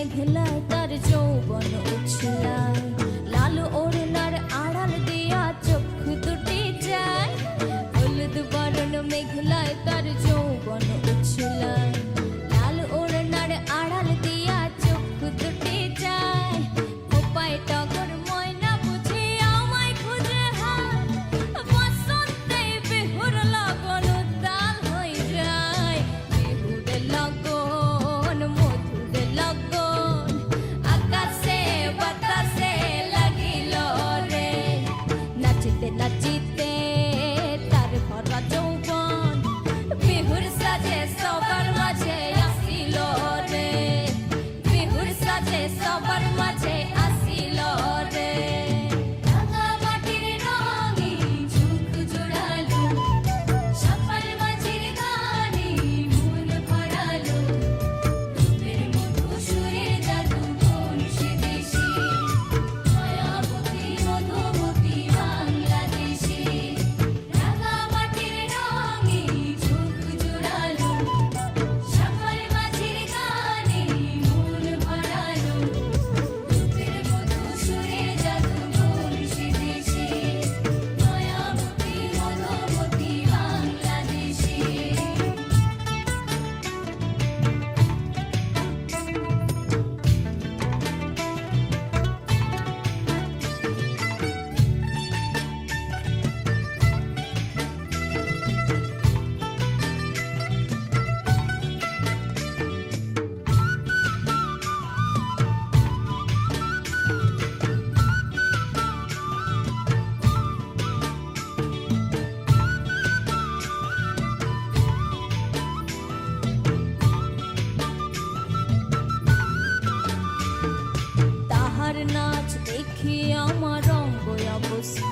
মেঘলায় তার যৌবন উছলায় লাল ওড়নার আড়াল দিয়া চক্ষু দুটি যায়। হলুদ বরণ মেঘলায় তার যৌবন উছলায়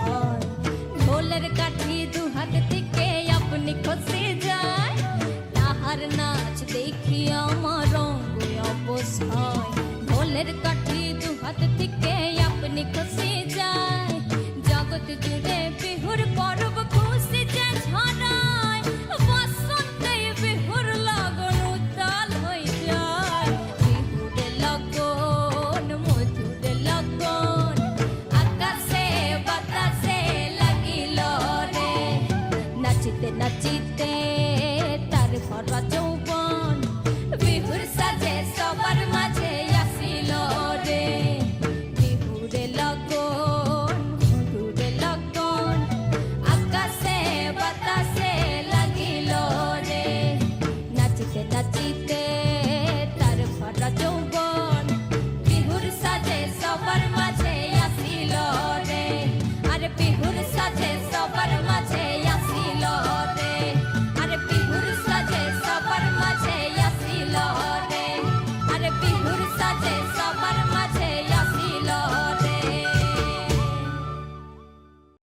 হয়। ঢোলের কাঠি দু হাত থেকে আপনি খসে যায় তাহার নাচ দেখি আমার রঙ অবশ হয় ঢোলের কাঠি দু হাত নাচিতে নাচিতে তারপর রাজ্য